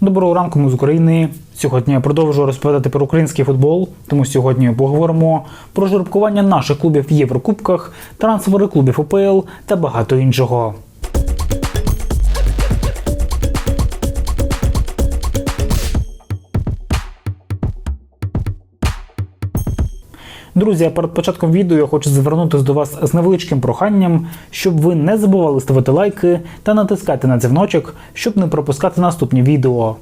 Доброго ранку ми з України. Сьогодні я продовжую розповідати про український футбол. Тому сьогодні поговоримо про жеребкування наших клубів в Єврокубках, трансфери клубів УПЛ та багато іншого. Друзі, перед початком відео я хочу звернутися до вас з невеличким проханням, щоб ви не забували ставити лайки та натискати на дзвіночок, щоб не пропускати наступні відео.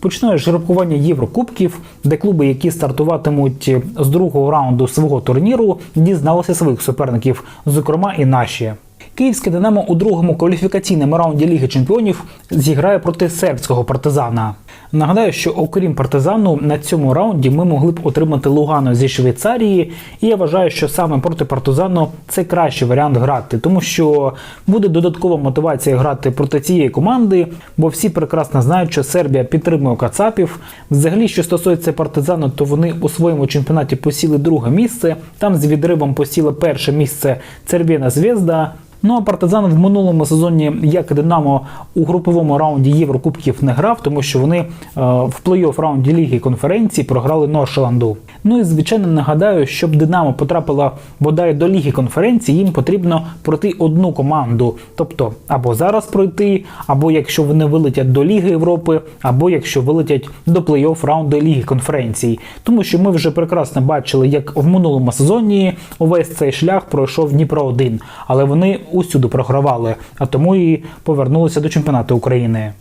Починаю з жеребкування Єврокубків, де клуби, які стартуватимуть з другого раунду свого турніру, дізналися своїх суперників, зокрема і наші. Київське Динамо у другому кваліфікаційному раунді Ліги Чемпіонів зіграє проти сербського партизана. Нагадаю, що окрім партизану на цьому раунді ми могли б отримати Лугано зі Швейцарії, і я вважаю, що саме проти партизану це кращий варіант грати, тому що буде додаткова мотивація грати проти цієї команди, бо всі прекрасно знають, що Сербія підтримує Кацапів. Взагалі, що стосується партизану, то вони у своєму чемпіонаті посіли друге місце. Там з відривом посіли перше місце Цербіна Звезда. Ну а партизан в минулому сезоні, як Динамо, у груповому раунді Єврокубків не грав, тому що вони е, в плей-офф раунді Ліги конференції програли Норшеланду. Ну і звичайно нагадаю, щоб Динамо потрапила бодай до Ліги конференції, їм потрібно пройти одну команду. Тобто або зараз пройти, або якщо вони вилетять до Ліги Європи, або якщо вилетять до плей-офф раунду Ліги конференцій. Тому що ми вже прекрасно бачили, як в минулому сезоні увесь цей шлях пройшов Дніпро 1 але вони усюди програвали, а тому і повернулися до чемпіонату України.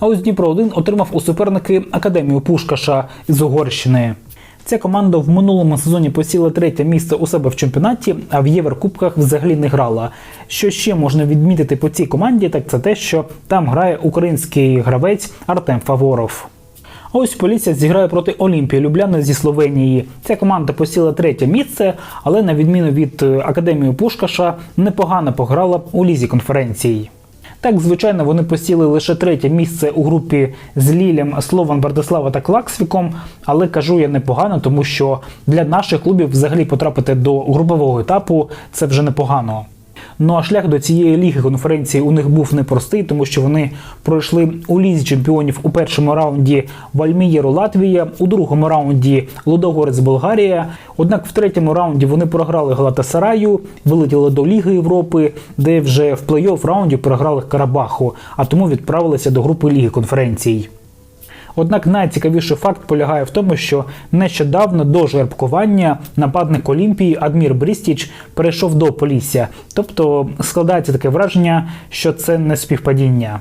А ось Дніпро 1 отримав у суперники Академію Пушкаша із Угорщини. Ця команда в минулому сезоні посіла третє місце у себе в чемпіонаті, а в Єврокубках взагалі не грала. Що ще можна відмітити по цій команді, так це те, що там грає український гравець Артем Фаворов. А ось поліція зіграє проти Олімпії Любляни зі Словенії. Ця команда посіла третє місце, але на відміну від е, Академії Пушкаша непогано пограла у лізі конференцій. Так, звичайно, вони посіли лише третє місце у групі з Лілем, Слован, Бардислава та Клаксвіком, але кажу я непогано, тому що для наших клубів взагалі потрапити до групового етапу це вже непогано. Ну а шлях до цієї ліги конференції у них був непростий, тому що вони пройшли у лізі чемпіонів у першому раунді Вальмієру Латвія, у другому раунді Лудогорець Болгарія. Однак в третьому раунді вони програли Галатасараю, вилетіли до Ліги Європи, де вже в плей-офф раунді програли Карабаху, а тому відправилися до групи Ліги конференцій. Однак найцікавіший факт полягає в тому, що нещодавно до жеребкування нападник Олімпії Адмір Брістіч перейшов до Полісся. Тобто складається таке враження, що це не співпадіння.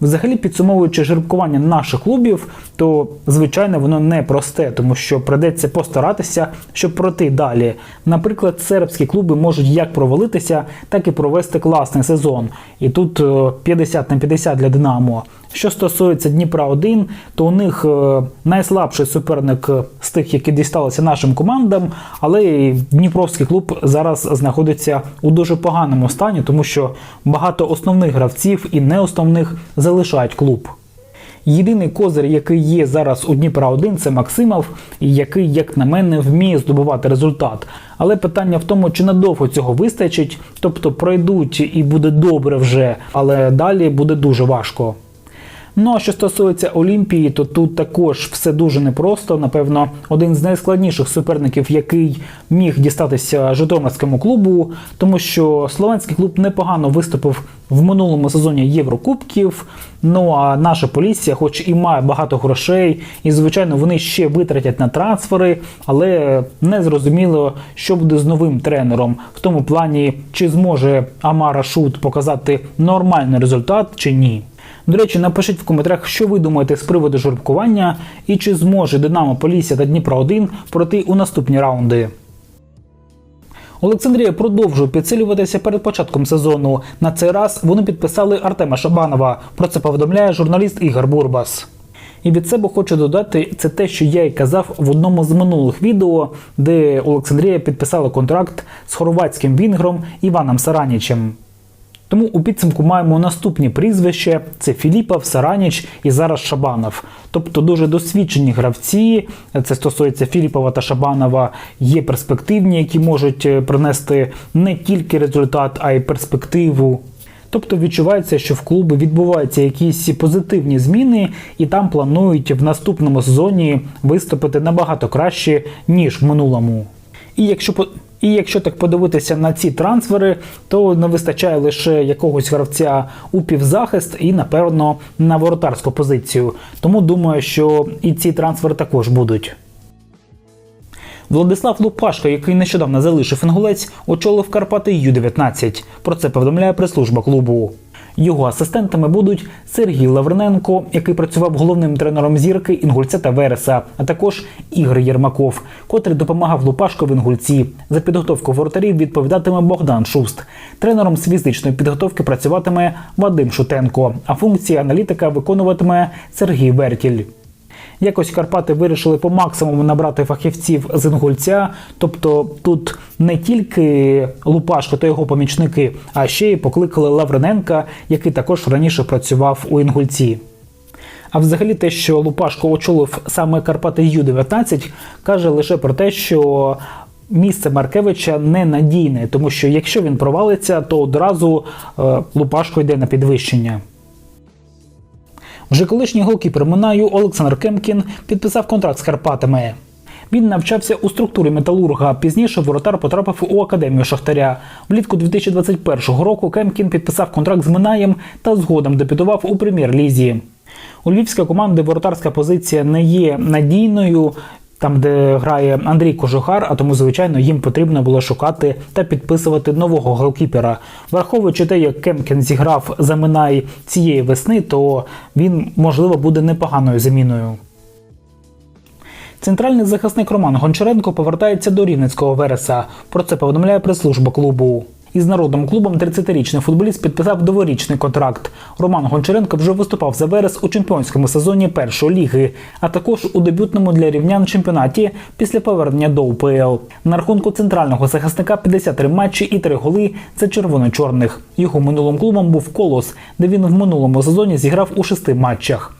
Взагалі, підсумовуючи жеребкування наших клубів, то звичайно воно не просте, тому що придеться постаратися, щоб пройти далі. Наприклад, сербські клуби можуть як провалитися, так і провести класний сезон. І тут е, 50 на 50 для Динамо. Що стосується Дніпра 1, то у них е, найслабший суперник з тих, які дісталися нашим командам, але Дніпровський клуб зараз знаходиться у дуже поганому стані, тому що багато основних гравців і неосновних залишають клуб. Єдиний козир, який є зараз у Дніпра 1 це Максимов, який, як на мене, вміє здобувати результат. Але питання в тому, чи надовго цього вистачить, тобто пройдуть і буде добре вже, але далі буде дуже важко. Ну а що стосується Олімпії, то тут також все дуже непросто. Напевно, один з найскладніших суперників, який міг дістатися Житомирському клубу, тому що словенський клуб непогано виступив в минулому сезоні Єврокубків. Ну а наша поліція, хоч і має багато грошей, і звичайно вони ще витратять на трансфери, але не зрозуміло, що буде з новим тренером в тому плані, чи зможе Амара Шут показати нормальний результат чи ні. До речі, напишіть в коментарях, що ви думаєте з приводу жеребкування і чи зможе Динамо Полісся та Дніпро 1 пройти у наступні раунди. Олександрія продовжує підсилюватися перед початком сезону. На цей раз вони підписали Артема Шабанова. Про це повідомляє журналіст Ігор Бурбас. І від себе хочу додати це те, що я й казав в одному з минулих відео, де Олександрія підписала контракт з хорватським вінгром Іваном Саранічем. Тому у підсумку маємо наступні прізвища: це Філіпов, Сараніч і зараз Шабанов. Тобто дуже досвідчені гравці. Це стосується Філіпова та Шабанова. Є перспективні, які можуть е, принести не тільки результат, а й перспективу. Тобто відчувається, що в клубі відбуваються якісь позитивні зміни, і там планують в наступному сезоні виступити набагато краще, ніж в минулому. І якщо і якщо так подивитися на ці трансфери, то не вистачає лише якогось гравця у півзахист і, напевно, на воротарську позицію. Тому думаю, що і ці трансфери також будуть. Владислав Лупашко, який нещодавно залишив інгулець, очолив Карпати Ю-19. Про це повідомляє прес-служба клубу. Його асистентами будуть Сергій Лавриненко, який працював головним тренером зірки Інгульця та Вереса, а також Ігор Єрмаков, котрий допомагав Лупашко в Інгульці. За підготовку воротарів відповідатиме Богдан Шуст. Тренером з фізичної підготовки працюватиме Вадим Шутенко, а функції аналітика виконуватиме Сергій Вертіль. Якось Карпати вирішили по максимуму набрати фахівців з інгульця. Тобто тут не тільки Лупашко та його помічники, а ще й покликали Лавриненка, який також раніше працював у інгульці. А взагалі те, що Лупашко очолив саме Карпати Ю-19, каже лише про те, що місце Маркевича ненадійне, тому що якщо він провалиться, то одразу е, Лупашко йде на підвищення. Вже колишній голкіпер Минаю Олександр Кемкін підписав контракт з Карпатами. Він навчався у структурі металурга. Пізніше воротар потрапив у академію Шахтаря. Влітку 2021 року Кемкін підписав контракт з Минаєм та згодом дебютував у прем'єр-лізі. У львівської команди воротарська позиція не є надійною. Там, де грає Андрій Кожухар, а тому, звичайно, їм потрібно було шукати та підписувати нового голкіпера. Враховуючи те, як Кемкін зіграв за Минай цієї весни, то він, можливо, буде непоганою заміною. Центральний захисник Роман Гончаренко повертається до Рівненського Вереса. Про це повідомляє прес-служба клубу. Із народним клубом 30-річний футболіст підписав дворічний контракт. Роман Гончаренко вже виступав за Верес у чемпіонському сезоні першої ліги, а також у дебютному для рівнян чемпіонаті після повернення до УПЛ. На рахунку центрального захисника 53 матчі і 3 голи за червоно-чорних. Його минулим клубом був Колос, де він в минулому сезоні зіграв у шести матчах.